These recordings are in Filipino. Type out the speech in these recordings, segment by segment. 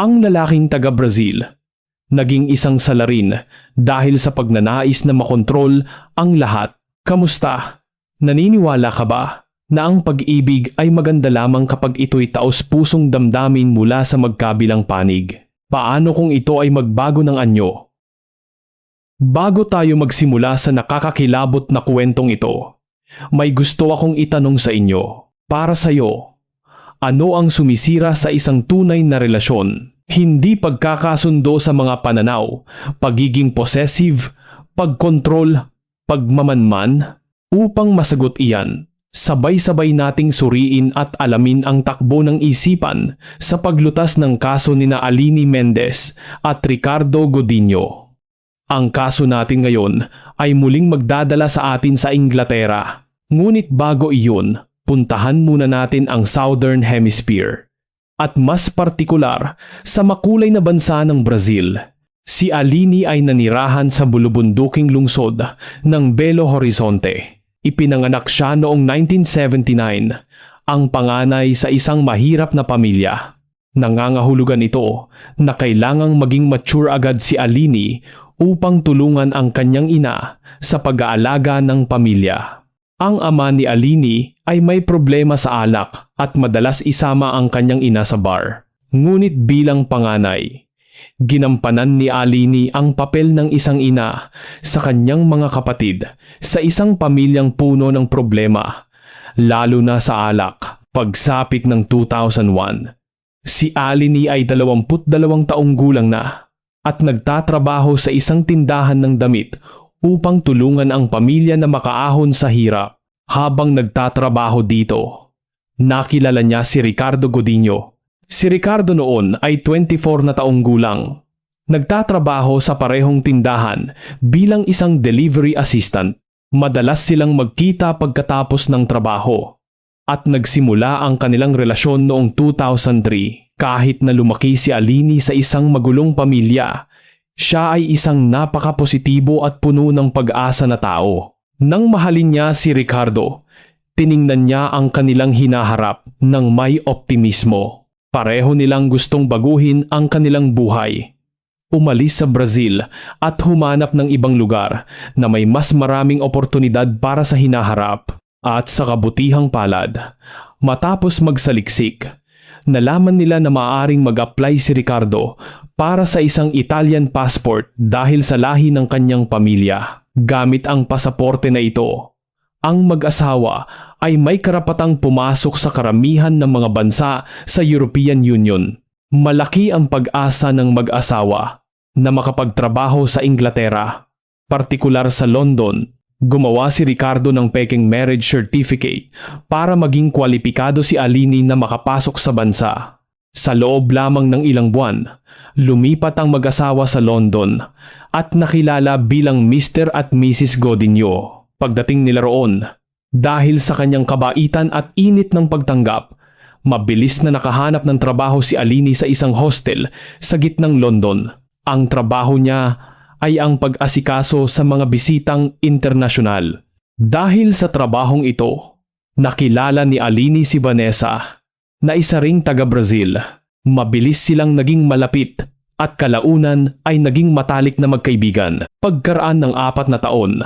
Ang lalaking taga-Brazil, naging isang salarin dahil sa pagnanais na makontrol ang lahat. Kamusta? Naniniwala ka ba na ang pag-ibig ay maganda lamang kapag ito'y taos-pusong damdamin mula sa magkabilang panig? Paano kung ito ay magbago ng anyo? Bago tayo magsimula sa nakakakilabot na kwentong ito, may gusto akong itanong sa inyo. Para sa iyo, ano ang sumisira sa isang tunay na relasyon? Hindi pagkakasundo sa mga pananaw, pagiging possessive, pagkontrol, pagmamanman. Upang masagot iyan, sabay-sabay nating suriin at alamin ang takbo ng isipan sa paglutas ng kaso ni Alini Mendez at Ricardo Godinho. Ang kaso natin ngayon ay muling magdadala sa atin sa Inglaterra. Ngunit bago iyon, puntahan muna natin ang Southern Hemisphere. At mas partikular sa makulay na bansa ng Brazil. Si Alini ay nanirahan sa bulubunduking lungsod ng Belo Horizonte. Ipinanganak siya noong 1979, ang panganay sa isang mahirap na pamilya. Nangangahulugan ito na kailangang maging mature agad si Alini upang tulungan ang kanyang ina sa pag-aalaga ng pamilya. Ang ama ni Alini ay may problema sa alak at madalas isama ang kanyang ina sa bar. Ngunit bilang panganay, ginampanan ni Alini ang papel ng isang ina sa kanyang mga kapatid sa isang pamilyang puno ng problema, lalo na sa alak. Pagsapit ng 2001, si Alini ay 22 taong gulang na at nagtatrabaho sa isang tindahan ng damit upang tulungan ang pamilya na makaahon sa hirap. Habang nagtatrabaho dito, nakilala niya si Ricardo Godinho. Si Ricardo noon ay 24 na taong gulang. Nagtatrabaho sa parehong tindahan bilang isang delivery assistant. Madalas silang magkita pagkatapos ng trabaho. At nagsimula ang kanilang relasyon noong 2003. Kahit na lumaki si Alini sa isang magulong pamilya, siya ay isang napaka-positibo at puno ng pag-asa na tao. Nang mahalin niya si Ricardo, tiningnan niya ang kanilang hinaharap ng may optimismo. Pareho nilang gustong baguhin ang kanilang buhay. Umalis sa Brazil at humanap ng ibang lugar na may mas maraming oportunidad para sa hinaharap at sa kabutihang palad. Matapos magsaliksik, nalaman nila na maaring mag-apply si Ricardo para sa isang Italian passport dahil sa lahi ng kanyang pamilya. Gamit ang pasaporte na ito, ang mag-asawa ay may karapatang pumasok sa karamihan ng mga bansa sa European Union. Malaki ang pag-asa ng mag-asawa na makapagtrabaho sa Inglaterra, partikular sa London. Gumawa si Ricardo ng peking marriage certificate para maging kwalipikado si Alini na makapasok sa bansa. Sa loob lamang ng ilang buwan, lumipat ang mag-asawa sa London at nakilala bilang Mr. at Mrs. Godinho. Pagdating nila roon, dahil sa kanyang kabaitan at init ng pagtanggap, mabilis na nakahanap ng trabaho si Alini sa isang hostel sa gitnang London. Ang trabaho niya ay ang pag-asikaso sa mga bisitang internasyonal. Dahil sa trabahong ito, nakilala ni Alini si Vanessa na isa ring taga-Brazil. Mabilis silang naging malapit at kalaunan ay naging matalik na magkaibigan. Pagkaraan ng apat na taon,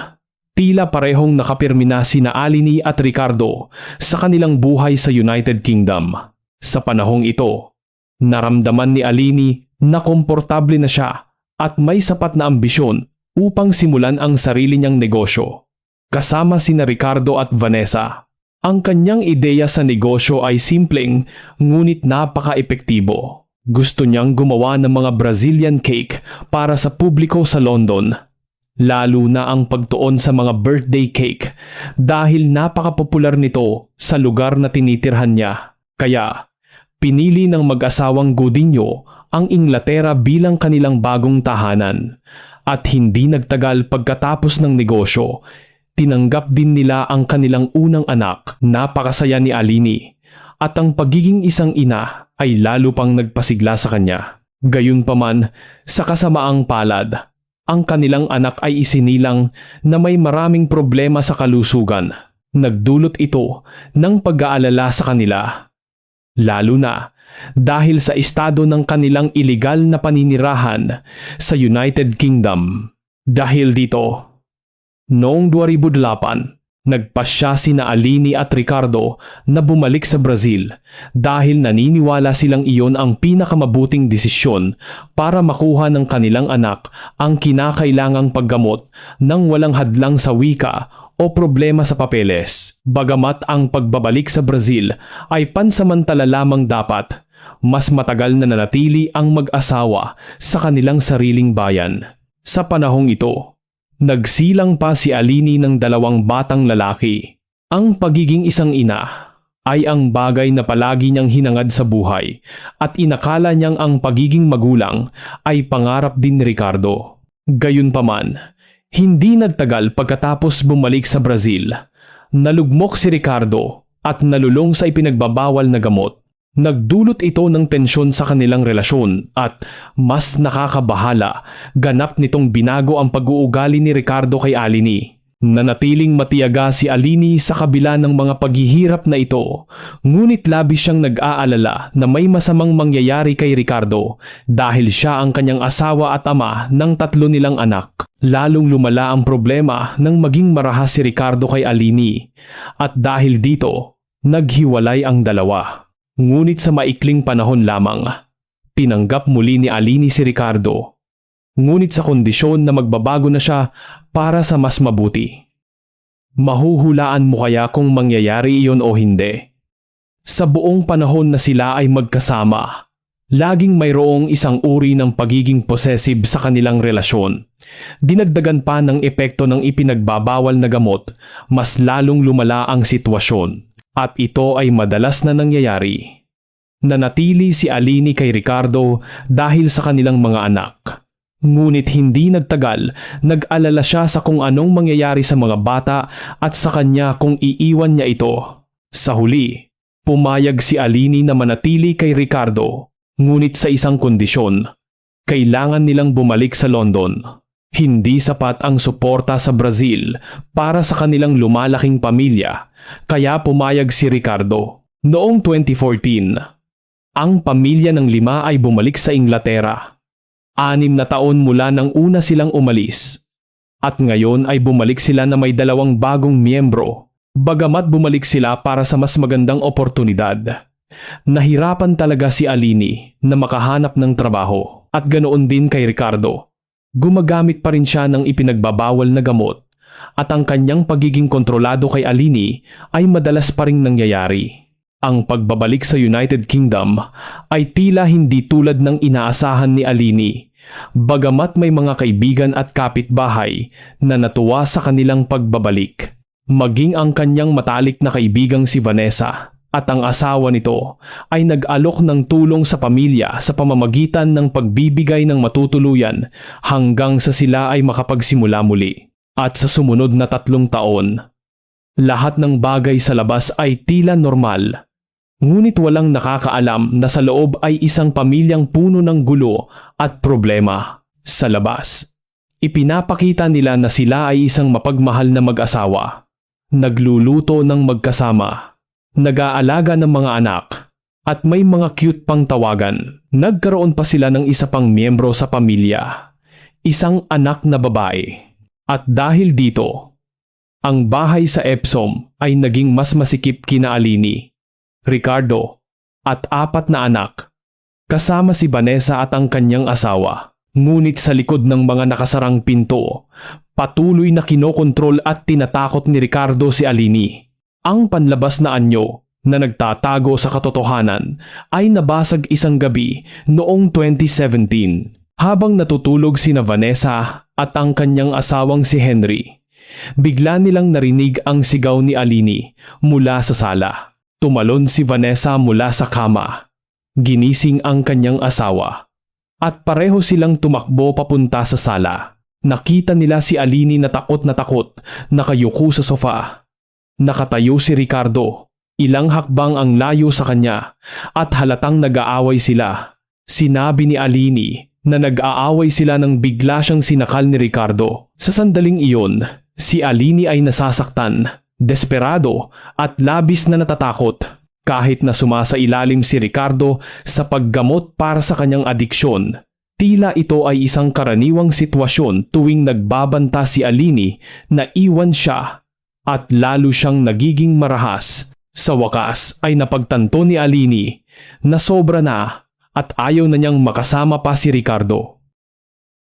tila parehong nakapirmi na sina Alini at Ricardo sa kanilang buhay sa United Kingdom. Sa panahong ito, naramdaman ni Alini na komportable na siya at may sapat na ambisyon upang simulan ang sarili niyang negosyo. Kasama sina Ricardo at Vanessa, ang kanyang ideya sa negosyo ay simpleng ngunit napaka-epektibo. Gusto niyang gumawa ng mga Brazilian cake para sa publiko sa London. Lalo na ang pagtuon sa mga birthday cake dahil napaka-popular nito sa lugar na tinitirhan niya. Kaya, pinili ng mag-asawang Godinho ang Inglaterra bilang kanilang bagong tahanan. At hindi nagtagal pagkatapos ng negosyo, tinanggap din nila ang kanilang unang anak, napakasaya ni Alini. At ang pagiging isang ina ay lalo pang nagpasigla sa kanya. Gayunpaman, sa kasamaang palad, ang kanilang anak ay isinilang na may maraming problema sa kalusugan. Nagdulot ito ng pag-aalala sa kanila. Lalo na dahil sa estado ng kanilang iligal na paninirahan sa United Kingdom. Dahil dito, noong 2008, Nagpasya sina Alini at Ricardo na bumalik sa Brazil dahil naniniwala silang iyon ang pinakamabuting desisyon para makuha ng kanilang anak ang kinakailangang paggamot nang walang hadlang sa wika o problema sa papeles. Bagamat ang pagbabalik sa Brazil ay pansamantala lamang dapat, mas matagal na nanatili ang mag-asawa sa kanilang sariling bayan. Sa panahong ito, Nagsilang pa si Alini ng dalawang batang lalaki. Ang pagiging isang ina ay ang bagay na palagi niyang hinangad sa buhay at inakala niyang ang pagiging magulang ay pangarap din ni Ricardo. Gayunpaman, hindi nagtagal pagkatapos bumalik sa Brazil. Nalugmok si Ricardo at nalulong sa ipinagbabawal na gamot. Nagdulot ito ng tensyon sa kanilang relasyon at mas nakakabahala, ganap nitong binago ang pag-uugali ni Ricardo kay Alini. Nanatiling matiyaga si Alini sa kabila ng mga paghihirap na ito, ngunit labis siyang nag-aalala na may masamang mangyayari kay Ricardo dahil siya ang kanyang asawa at ama ng tatlo nilang anak. Lalong lumala ang problema nang maging marahas si Ricardo kay Alini at dahil dito, naghiwalay ang dalawa. Ngunit sa maikling panahon lamang, tinanggap muli ni Alini si Ricardo. Ngunit sa kondisyon na magbabago na siya para sa mas mabuti. Mahuhulaan mo kaya kung mangyayari iyon o hindi. Sa buong panahon na sila ay magkasama, laging mayroong isang uri ng pagiging possessive sa kanilang relasyon. Dinagdagan pa ng epekto ng ipinagbabawal na gamot, mas lalong lumala ang sitwasyon. At ito ay madalas na nangyayari. Nanatili si Alini kay Ricardo dahil sa kanilang mga anak. Ngunit hindi nagtagal, nag-alala siya sa kung anong mangyayari sa mga bata at sa kanya kung iiwan niya ito. Sa huli, pumayag si Alini na manatili kay Ricardo, ngunit sa isang kondisyon. Kailangan nilang bumalik sa London. Hindi sapat ang suporta sa Brazil para sa kanilang lumalaking pamilya kaya pumayag si Ricardo. Noong 2014, ang pamilya ng lima ay bumalik sa Inglaterra. Anim na taon mula nang una silang umalis. At ngayon ay bumalik sila na may dalawang bagong miyembro. Bagamat bumalik sila para sa mas magandang oportunidad. Nahirapan talaga si Alini na makahanap ng trabaho at ganoon din kay Ricardo. Gumagamit pa rin siya ng ipinagbabawal na gamot at ang kanyang pagiging kontrolado kay Alini ay madalas pa ring nangyayari. Ang pagbabalik sa United Kingdom ay tila hindi tulad ng inaasahan ni Alini, bagamat may mga kaibigan at kapitbahay na natuwa sa kanilang pagbabalik. Maging ang kanyang matalik na kaibigang si Vanessa at ang asawa nito ay nag-alok ng tulong sa pamilya sa pamamagitan ng pagbibigay ng matutuluyan hanggang sa sila ay makapagsimula muli. At sa sumunod na tatlong taon, lahat ng bagay sa labas ay tila normal. Ngunit walang nakakaalam na sa loob ay isang pamilyang puno ng gulo at problema. Sa labas, ipinapakita nila na sila ay isang mapagmahal na mag-asawa. Nagluluto ng magkasama, nag-aalaga ng mga anak, at may mga cute pang tawagan. Nagkaroon pa sila ng isa pang miyembro sa pamilya, isang anak na babae. At dahil dito, ang bahay sa Epsom ay naging mas masikip kina Alini, Ricardo, at apat na anak, kasama si Vanessa at ang kanyang asawa. Ngunit sa likod ng mga nakasarang pinto, patuloy na kinokontrol at tinatakot ni Ricardo si Alini. Ang panlabas na anyo na nagtatago sa katotohanan ay nabasag isang gabi noong 2017 habang natutulog sina Vanessa at ang kanyang asawang si Henry. Bigla nilang narinig ang sigaw ni Alini mula sa sala. Tumalon si Vanessa mula sa kama. Ginising ang kanyang asawa. At pareho silang tumakbo papunta sa sala. Nakita nila si Alini na takot na takot, nakayuko sa sofa. Nakatayo si Ricardo. Ilang hakbang ang layo sa kanya at halatang nag-aaway sila. Sinabi ni Alini na nag-aaway sila nang bigla siyang sinakal ni Ricardo. Sa sandaling iyon, si Alini ay nasasaktan, desperado at labis na natatakot. Kahit na sumasailalim si Ricardo sa paggamot para sa kanyang adiksyon, tila ito ay isang karaniwang sitwasyon tuwing nagbabanta si Alini na iwan siya at lalo siyang nagiging marahas. Sa wakas ay napagtanto ni Alini na sobra na at ayaw na niyang makasama pa si Ricardo.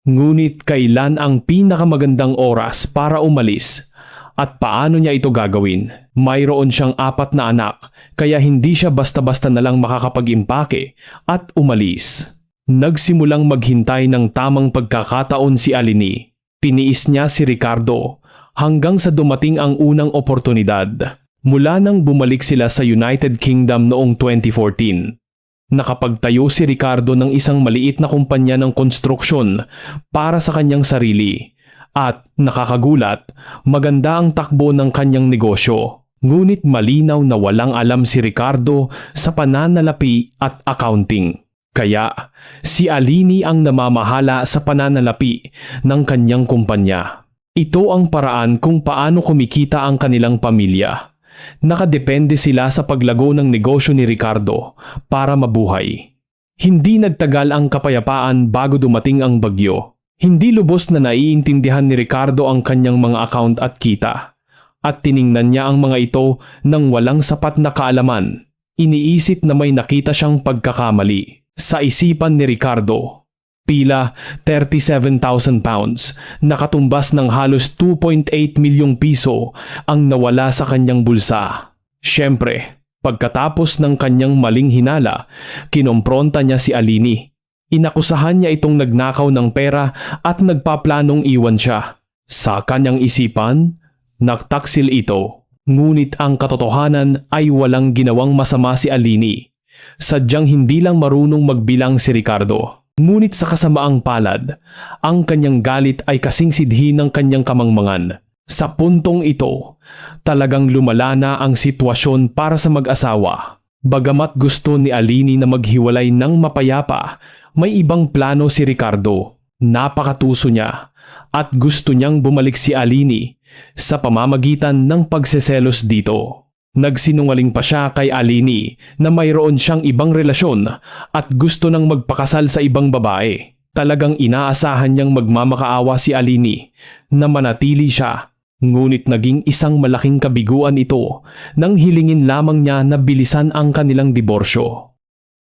Ngunit kailan ang pinakamagandang oras para umalis at paano niya ito gagawin? Mayroon siyang apat na anak kaya hindi siya basta-basta na lang makakapag-impake at umalis. Nagsimulang maghintay ng tamang pagkakataon si Alini. Tiniis niya si Ricardo hanggang sa dumating ang unang oportunidad mula nang bumalik sila sa United Kingdom noong 2014. Nakapagtayo si Ricardo ng isang maliit na kumpanya ng konstruksyon para sa kanyang sarili. At nakakagulat, maganda ang takbo ng kanyang negosyo. Ngunit malinaw na walang alam si Ricardo sa pananalapi at accounting. Kaya si Alini ang namamahala sa pananalapi ng kanyang kumpanya. Ito ang paraan kung paano kumikita ang kanilang pamilya. Nakadepende sila sa paglago ng negosyo ni Ricardo para mabuhay. Hindi nagtagal ang kapayapaan bago dumating ang bagyo. Hindi lubos na naiintindihan ni Ricardo ang kanyang mga account at kita. At tiningnan niya ang mga ito nang walang sapat na kaalaman. Iniisip na may nakita siyang pagkakamali. Sa isipan ni Ricardo, pila 37,000 pounds, nakatumbas ng halos 2.8 milyong piso ang nawala sa kanyang bulsa. Siyempre, pagkatapos ng kanyang maling hinala, kinompronta niya si Alini. Inakusahan niya itong nagnakaw ng pera at nagpaplanong iwan siya. Sa kanyang isipan, nagtaksil ito. Ngunit ang katotohanan ay walang ginawang masama si Alini. Sadyang hindi lang marunong magbilang si Ricardo. Ngunit sa kasamaang palad, ang kanyang galit ay kasing sidhi ng kanyang kamangmangan. Sa puntong ito, talagang lumala na ang sitwasyon para sa mag-asawa. Bagamat gusto ni Alini na maghiwalay ng mapayapa, may ibang plano si Ricardo. Napakatuso niya at gusto niyang bumalik si Alini sa pamamagitan ng pagseselos dito. Nagsinungaling pa siya kay Alini na mayroon siyang ibang relasyon at gusto nang magpakasal sa ibang babae. Talagang inaasahan niyang magmamakaawa si Alini na manatili siya. Ngunit naging isang malaking kabiguan ito nang hilingin lamang niya na bilisan ang kanilang diborsyo.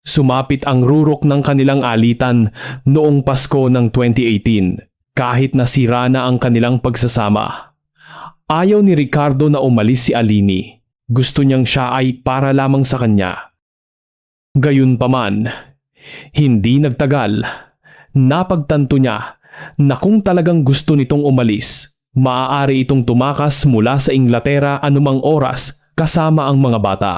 Sumapit ang rurok ng kanilang alitan noong Pasko ng 2018 kahit nasira na ang kanilang pagsasama. Ayaw ni Ricardo na umalis si Alini gusto niyang siya ay para lamang sa kanya. Gayunpaman, hindi nagtagal. Napagtanto niya na kung talagang gusto nitong umalis, maaari itong tumakas mula sa Inglaterra anumang oras kasama ang mga bata.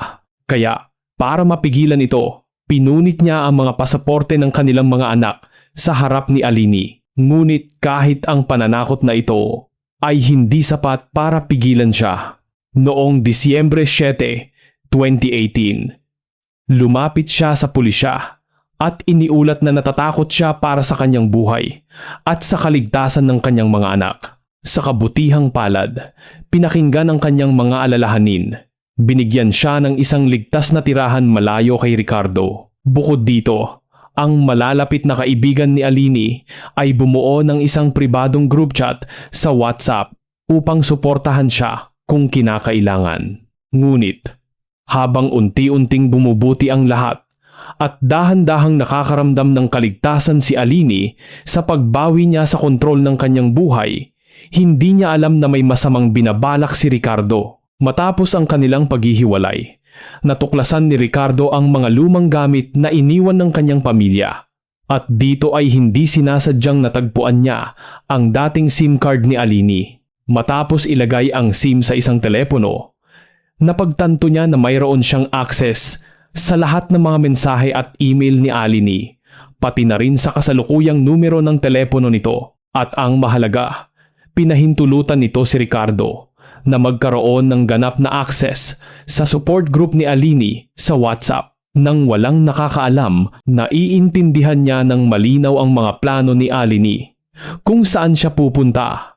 Kaya para mapigilan ito, pinunit niya ang mga pasaporte ng kanilang mga anak sa harap ni Alini. Ngunit kahit ang pananakot na ito ay hindi sapat para pigilan siya. Noong Disyembre 7, 2018, lumapit siya sa pulisya at iniulat na natatakot siya para sa kanyang buhay at sa kaligtasan ng kanyang mga anak. Sa kabutihang palad, pinakinggan ang kanyang mga alalahanin. Binigyan siya ng isang ligtas na tirahan malayo kay Ricardo. Bukod dito, ang malalapit na kaibigan ni Alini ay bumuo ng isang pribadong group chat sa WhatsApp upang suportahan siya kung kinakailangan. Ngunit, habang unti-unting bumubuti ang lahat at dahan-dahang nakakaramdam ng kaligtasan si Alini sa pagbawi niya sa kontrol ng kanyang buhay, hindi niya alam na may masamang binabalak si Ricardo. Matapos ang kanilang paghihiwalay, natuklasan ni Ricardo ang mga lumang gamit na iniwan ng kanyang pamilya. At dito ay hindi sinasadyang natagpuan niya ang dating SIM card ni Alini. Matapos ilagay ang SIM sa isang telepono, napagtanto niya na mayroon siyang access sa lahat ng mga mensahe at email ni Alini, pati na rin sa kasalukuyang numero ng telepono nito. At ang mahalaga, pinahintulutan nito si Ricardo na magkaroon ng ganap na access sa support group ni Alini sa WhatsApp nang walang nakakaalam na iintindihan niya ng malinaw ang mga plano ni Alini kung saan siya pupunta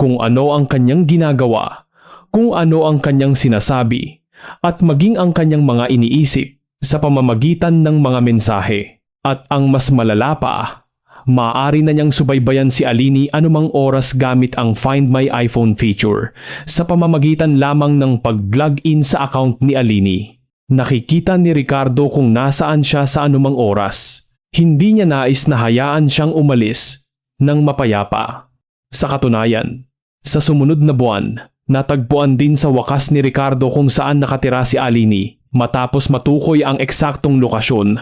kung ano ang kanyang ginagawa, kung ano ang kanyang sinasabi, at maging ang kanyang mga iniisip sa pamamagitan ng mga mensahe. At ang mas malala pa, maaari na niyang subaybayan si Alini anumang oras gamit ang Find My iPhone feature sa pamamagitan lamang ng pag-log in sa account ni Alini. Nakikita ni Ricardo kung nasaan siya sa anumang oras. Hindi niya nais na hayaan siyang umalis ng mapayapa. Sa katunayan, sa sumunod na buwan, natagpuan din sa wakas ni Ricardo kung saan nakatira si Alini Matapos matukoy ang eksaktong lokasyon,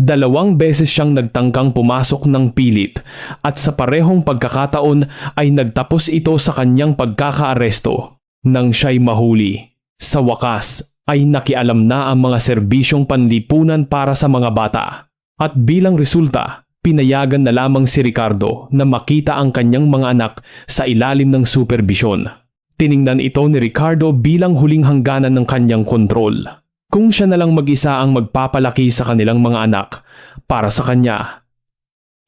dalawang beses siyang nagtangkang pumasok ng pilit at sa parehong pagkakataon ay nagtapos ito sa kanyang pagkakaaresto nang siya'y mahuli. Sa wakas ay nakialam na ang mga serbisyong panlipunan para sa mga bata at bilang resulta pinayagan na lamang si Ricardo na makita ang kanyang mga anak sa ilalim ng superbisyon. Tiningnan ito ni Ricardo bilang huling hangganan ng kanyang kontrol. Kung siya na lang mag-isa ang magpapalaki sa kanilang mga anak, para sa kanya,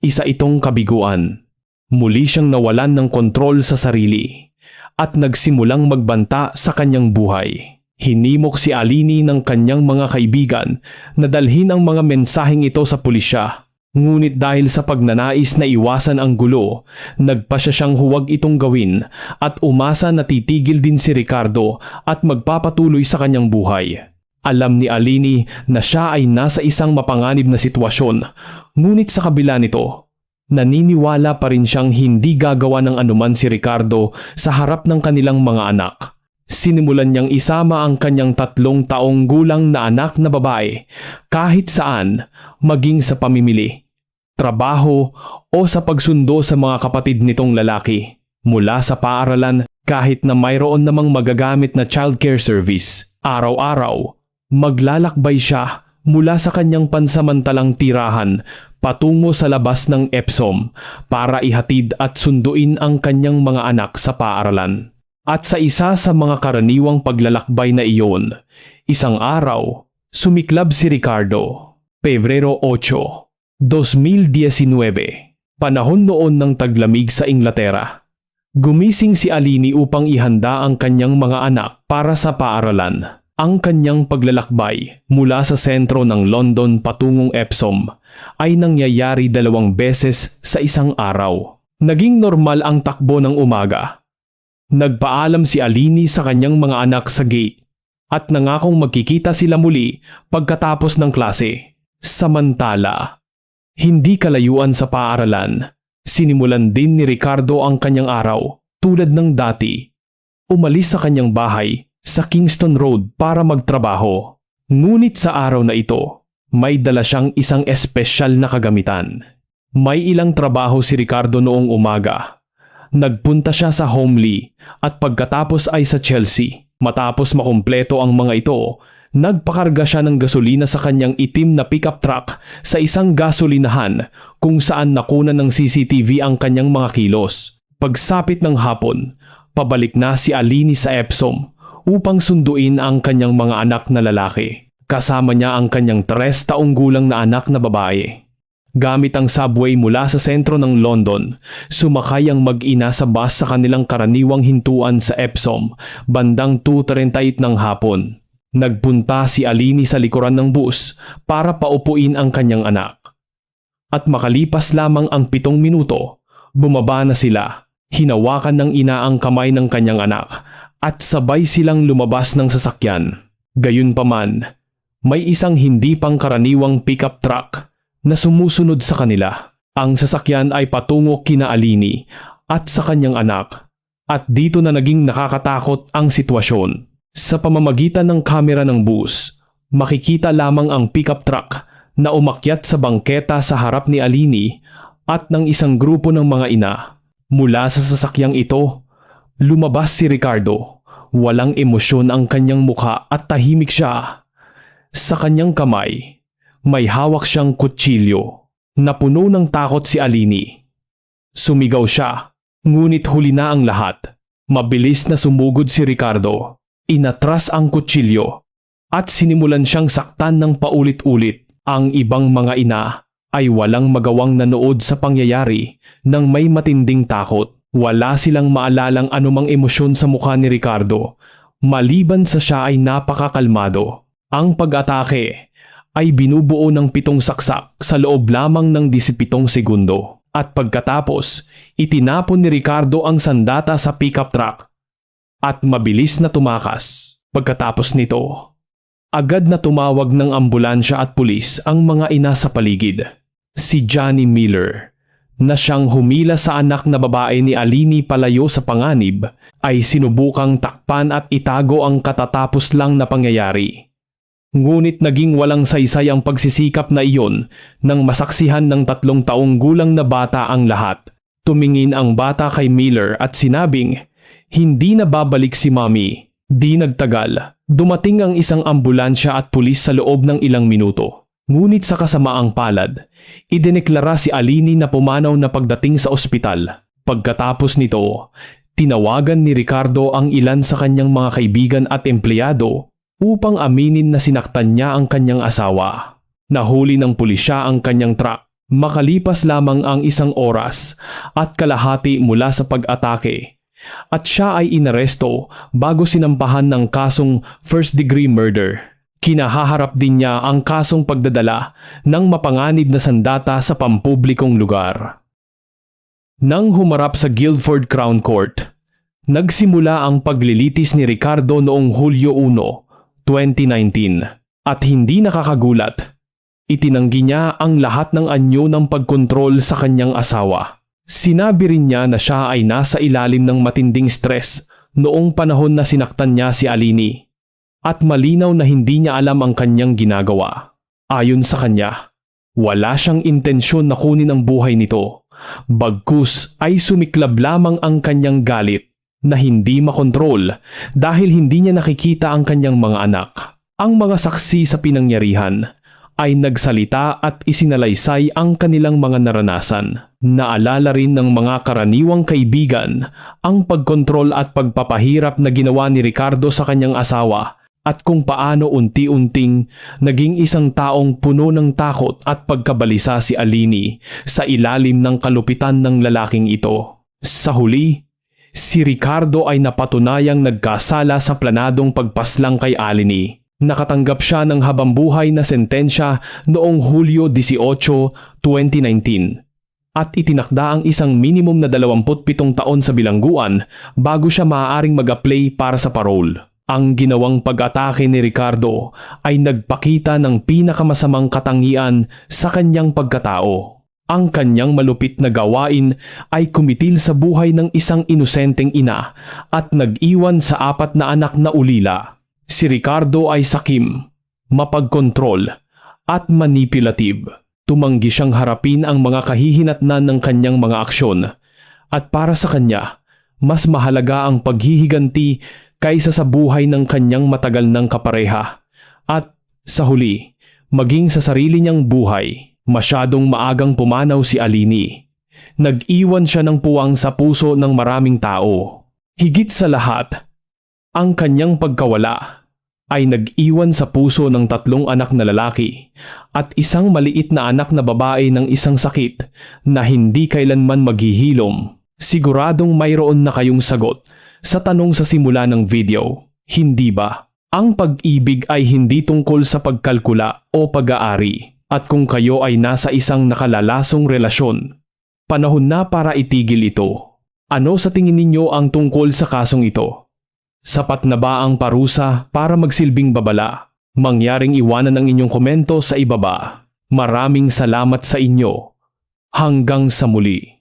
isa itong kabiguan. Muli siyang nawalan ng kontrol sa sarili at nagsimulang magbanta sa kanyang buhay. Hinimok si Alini ng kanyang mga kaibigan na dalhin ang mga mensaheng ito sa pulisya. Ngunit dahil sa pagnanais na iwasan ang gulo, nagpa siya siyang huwag itong gawin at umasa na titigil din si Ricardo at magpapatuloy sa kanyang buhay. Alam ni Alini na siya ay nasa isang mapanganib na sitwasyon, ngunit sa kabila nito, naniniwala pa rin siyang hindi gagawa ng anuman si Ricardo sa harap ng kanilang mga anak. Sinimulan niyang isama ang kanyang tatlong taong gulang na anak na babae kahit saan, maging sa pamimili, trabaho o sa pagsundo sa mga kapatid nitong lalaki. Mula sa paaralan kahit na mayroon namang magagamit na childcare service, araw-araw Maglalakbay siya mula sa kanyang pansamantalang tirahan patungo sa labas ng Epsom para ihatid at sunduin ang kanyang mga anak sa paaralan. At sa isa sa mga karaniwang paglalakbay na iyon, isang araw, sumiklab si Ricardo. Pebrero 8, 2019, panahon noon ng taglamig sa Inglaterra. Gumising si Alini upang ihanda ang kanyang mga anak para sa paaralan. Ang kanyang paglalakbay mula sa sentro ng London patungong Epsom ay nangyayari dalawang beses sa isang araw. Naging normal ang takbo ng umaga. Nagpaalam si Alini sa kanyang mga anak sa gate at nangakong magkikita sila muli pagkatapos ng klase. Samantala, hindi kalayuan sa paaralan, sinimulan din ni Ricardo ang kanyang araw tulad ng dati. Umalis sa kanyang bahay sa Kingston Road para magtrabaho. Ngunit sa araw na ito, may dala siyang isang espesyal na kagamitan. May ilang trabaho si Ricardo noong umaga. Nagpunta siya sa Homely at pagkatapos ay sa Chelsea. Matapos makumpleto ang mga ito, nagpakarga siya ng gasolina sa kanyang itim na pickup truck sa isang gasolinahan kung saan nakuna ng CCTV ang kanyang mga kilos. Pagsapit ng hapon, pabalik na si Alini sa Epsom upang sunduin ang kanyang mga anak na lalaki. Kasama niya ang kanyang tres taong gulang na anak na babae. Gamit ang subway mula sa sentro ng London, sumakay ang mag-ina sa bus sa kanilang karaniwang hintuan sa Epsom, bandang 2.38 ng hapon. Nagpunta si Alini sa likuran ng bus para paupuin ang kanyang anak. At makalipas lamang ang pitong minuto, bumaba na sila. Hinawakan ng ina ang kamay ng kanyang anak at sabay silang lumabas ng sasakyan. Gayunpaman, may isang hindi pangkaraniwang pickup truck na sumusunod sa kanila. Ang sasakyan ay patungo kina Alini at sa kanyang anak at dito na naging nakakatakot ang sitwasyon. Sa pamamagitan ng kamera ng bus, makikita lamang ang pickup truck na umakyat sa bangketa sa harap ni Alini at ng isang grupo ng mga ina. Mula sa sasakyang ito, Lumabas si Ricardo. Walang emosyon ang kanyang mukha at tahimik siya. Sa kanyang kamay, may hawak siyang kutsilyo. Napuno ng takot si Alini. Sumigaw siya, ngunit huli na ang lahat. Mabilis na sumugod si Ricardo. Inatras ang kutsilyo at sinimulan siyang saktan ng paulit-ulit. Ang ibang mga ina ay walang magawang nanood sa pangyayari ng may matinding takot. Wala silang maalalang anumang emosyon sa mukha ni Ricardo. Maliban sa siya ay napakakalmado. Ang pag-atake ay binubuo ng pitong saksak sa loob lamang ng 17 segundo. At pagkatapos, itinapon ni Ricardo ang sandata sa pickup truck at mabilis na tumakas. Pagkatapos nito, agad na tumawag ng ambulansya at pulis ang mga ina sa paligid. Si Johnny Miller, na siyang humila sa anak na babae ni Alini palayo sa panganib, ay sinubukang takpan at itago ang katatapos lang na pangyayari. Ngunit naging walang saysay ang pagsisikap na iyon nang masaksihan ng tatlong taong gulang na bata ang lahat. Tumingin ang bata kay Miller at sinabing, hindi na babalik si Mommy. Di nagtagal, dumating ang isang ambulansya at pulis sa loob ng ilang minuto. Ngunit sa kasamaang palad, idineklara si Alini na pumanaw na pagdating sa ospital. Pagkatapos nito, tinawagan ni Ricardo ang ilan sa kanyang mga kaibigan at empleyado upang aminin na sinaktan niya ang kanyang asawa. Nahuli ng pulisya ang kanyang truck. Makalipas lamang ang isang oras at kalahati mula sa pag-atake at siya ay inaresto bago sinampahan ng kasong first degree murder. Kinahaharap din niya ang kasong pagdadala ng mapanganib na sandata sa pampublikong lugar. Nang humarap sa Guildford Crown Court, nagsimula ang paglilitis ni Ricardo noong Hulyo 1, 2019 at hindi nakakagulat. Itinanggi niya ang lahat ng anyo ng pagkontrol sa kanyang asawa. Sinabi rin niya na siya ay nasa ilalim ng matinding stress noong panahon na sinaktan niya si Alini at malinaw na hindi niya alam ang kanyang ginagawa. Ayon sa kanya, wala siyang intensyon na kunin ang buhay nito. Bagkus ay sumiklab lamang ang kanyang galit na hindi makontrol dahil hindi niya nakikita ang kanyang mga anak. Ang mga saksi sa pinangyarihan ay nagsalita at isinalaysay ang kanilang mga naranasan. Naalala rin ng mga karaniwang kaibigan ang pagkontrol at pagpapahirap na ginawa ni Ricardo sa kanyang asawa at kung paano unti-unting naging isang taong puno ng takot at pagkabalisa si Alini sa ilalim ng kalupitan ng lalaking ito. Sa huli, si Ricardo ay napatunayang nagkasala sa planadong pagpaslang kay Alini Nakatanggap siya ng habambuhay na sentensya noong Hulyo 18, 2019 at itinakda ang isang minimum na 27 taon sa bilangguan bago siya maaaring mag-apply para sa parole. Ang ginawang pag-atake ni Ricardo ay nagpakita ng pinakamasamang katangian sa kanyang pagkatao. Ang kanyang malupit na gawain ay kumitil sa buhay ng isang inosenteng ina at nag-iwan sa apat na anak na ulila. Si Ricardo ay sakim, mapagkontrol, at manipulative. Tumanggi siyang harapin ang mga kahihinatnan ng kanyang mga aksyon at para sa kanya, mas mahalaga ang paghihiganti kaysa sa buhay ng kanyang matagal ng kapareha. At sa huli, maging sa sarili niyang buhay, masyadong maagang pumanaw si Alini. Nag-iwan siya ng puwang sa puso ng maraming tao. Higit sa lahat, ang kanyang pagkawala ay nag-iwan sa puso ng tatlong anak na lalaki at isang maliit na anak na babae ng isang sakit na hindi kailanman maghihilom. Siguradong mayroon na kayong sagot sa tanong sa simula ng video, hindi ba? Ang pag-ibig ay hindi tungkol sa pagkalkula o pag-aari at kung kayo ay nasa isang nakalalasong relasyon, panahon na para itigil ito. Ano sa tingin ninyo ang tungkol sa kasong ito? Sapat na ba ang parusa para magsilbing babala? Mangyaring iwanan ang inyong komento sa ibaba. Maraming salamat sa inyo. Hanggang sa muli.